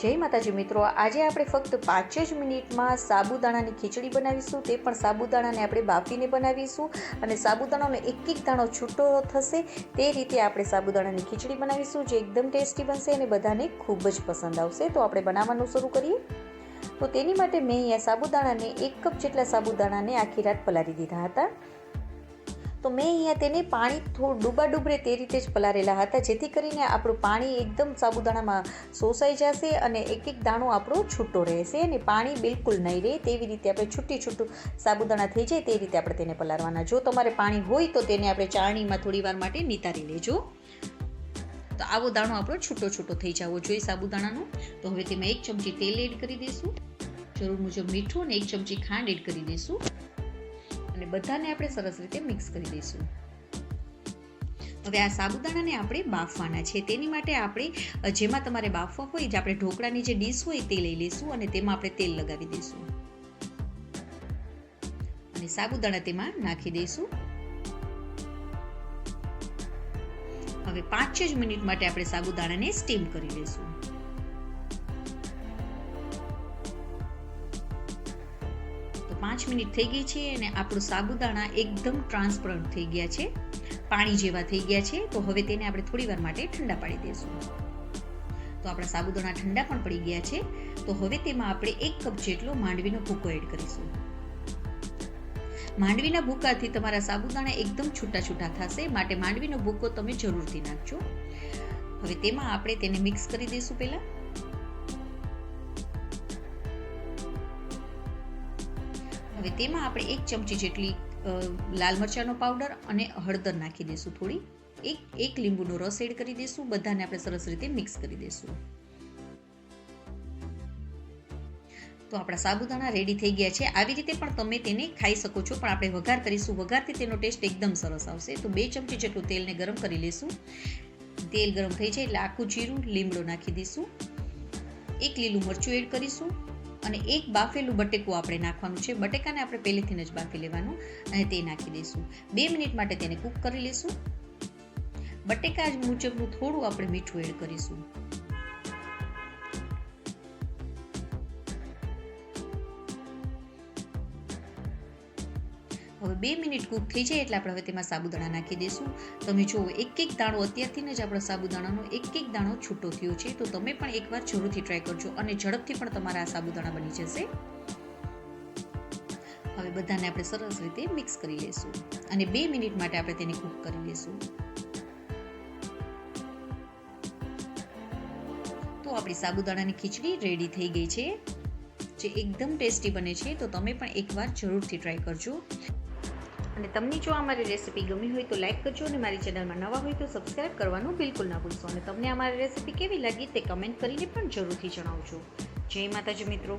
જય માતાજી મિત્રો. આજે આપણે ફક્ત પાંચ જ મિનિટમાં સાબુદાણાની ખીચડી બનાવીશું, તે પણ સાબુદાણાને આપણે બાફીને બનાવીશું અને સાબુદાણાનો એક એક દાણો છૂટો થશે તે રીતે આપણે સાબુદાણાની ખીચડી બનાવીશું, જે એકદમ ટેસ્ટી બનશે અને બધાને ખૂબ જ પસંદ આવશે. તો આપણે બનાવવાનું શરૂ કરીએ. તો તેની માટે મેં અહીંયા સાબુદાણાને એક કપ જેટલા સાબુદાણાને આખી રાત પલાળી દીધા હતા. તો મેં અહીંયા તેને પાણી થોડું ડૂબા ડૂબરે તે રીતે જ પલારેલા હતા, જેથી કરીને આપણું પાણી એકદમ સાબુદાણામાં શોષાઈ જશે અને એક એક દાણો આપણો છૂટો રહેશે અને પાણી બિલકુલ નહીં રહે તેવી રીતે આપણે છૂટી છૂટું સાબુદાણા થઈ જાય તે રીતે આપણે તેને પલારવાના. જો તમારે પાણી હોય તો તેને આપણે ચાળણીમાં થોડી વાર માટે નિતારી લેજો. તો આવો દાણો આપણો છૂટો છૂટો થઈ જવો જોઈએ સાબુદાણાનો. તો હવે તેમાં એક ચમચી તેલ એડ કરી દઈશું જરૂર મુજબ મીઠું અને એક ચમચી ખાંડ એડ કરી દઈશું અને બધાને આપણે સરસ રીતે મિક્સ કરી દઈશું. હવે આ સાબુદાણાને આપણે બાફવાના છે. તેની માટે આપણે જેમાં તમારે બાફવા હોય જે આપણે ઢોકળાની જે ડીશ હોય તે લઈ લઈશું અને તેમાં આપણે તેલ લગાવી દઈશું. અને સાબુદાણા તેમાં નાખી દઈશું. હવે પાંચ જ મિનિટ માટે આપણે સાબુદાણાને સ્ટીમ કરી લઈશું. પાંચ મિનિટ થઈ ગઈ છે અને આપણું સાબુદાણા એકદમ ટ્રાન્સપરન્ટ થઈ ગયા છે. પાણી જેવા થઈ ગયા છે. તો હવે તેને આપણે થોડી વાર માટે ઠંડા પાડી દઈશું તો આપણા સાબુદાણા ઠંડા પણ પડી ગયા છે. તો હવે તેમાં આપણે એક કપ જેટલો માંડવીનો ભૂકો એડ કરીશું. માંડવીના ભૂકાથી તમારા સાબુદાણા એકદમ છૂટા છૂટા થશે. માટે માંડવીનો ભૂકો તમે જરૂરથી નાખજો. હવે તેમાં આપણે તેને મિક્સ કરી દઈશું પહેલા. હવે તેમાં આપણે એક ચમચી જેટલી લાલ મરચાંનો પાવડર અને હળદર નાખી દઈશું થોડી. એક એક લીંબુનો રસ એડ કરી દઈશું. બધાને આપણે સરસ રીતે મિક્સ કરી દઈશું. તો આપણા સાબુદાણા રેડી થઈ ગયા છે. આવી રીતે પણ તમે તેને ખાઈ શકો છો. પણ આપણે વઘાર કરીશું. વઘારથી તેનો ટેસ્ટ એકદમ સરસ આવશે. તો બે ચમચી જેટલું તેલને ગરમ કરી લઈશું. તેલ ગરમ થઈ જાય એટલે આખું જીરું લીમડો નાખી દઈશું. એક લીલું મરચું એડ કરીશું. અને એક બાફેલું બટેકું આપણે નાખવાનું છે. બટેકાને આપણે પહેલેથી જ બાફી લેવાનું અને તે નાખી દઈશું. બે મિનિટ માટે તેને કૂક કરી લઈશું. બટેકા જ મુજબનું થોડું આપણે મીઠું એડ કરીશું. હવે બે મિનિટ કૂક થઈ જાય એટલે આપણે હવે તેમાં સાબુદાણા નાખી દઈશું. તમે જુઓ એક એક દાણો અત્યારથી જ આપણો સાબુદાણાનો એક એક દાણો છૂટો થયો છે, તો તમે પણ એકવાર જરૂરથી ટ્રાય કરજો અને ઝડપથી પણ તમારા આ સાબુદાણા બની જશે. હવે બધાને આપણે સરસ રીતે મિક્સ કરી લઈશું અને બે મિનિટ માટે આપણે તેને કૂક કરી લઈશું. તો આપણી સાબુદાણાની ખીચડી રેડી થઈ ગઈ છે. જે એકદમ ટેસ્ટી બને છે, તો તમે પણ એકવાર જરૂરથી ટ્રાય કરજો. અને તમને જો અમારી રેસીપી ગમી હોય તો લાઇક કરજો અને મારી ચેનલમાં નવા હોય તો સબસ્ક્રાઈબ કરવાનું બિલકુલ ના ભૂલશો. અને તમને અમારી રેસીપી કેવી લાગી તે કમેન્ટ કરીને પણ જરૂરથી જણાવજો. જય માતાજી મિત્રો.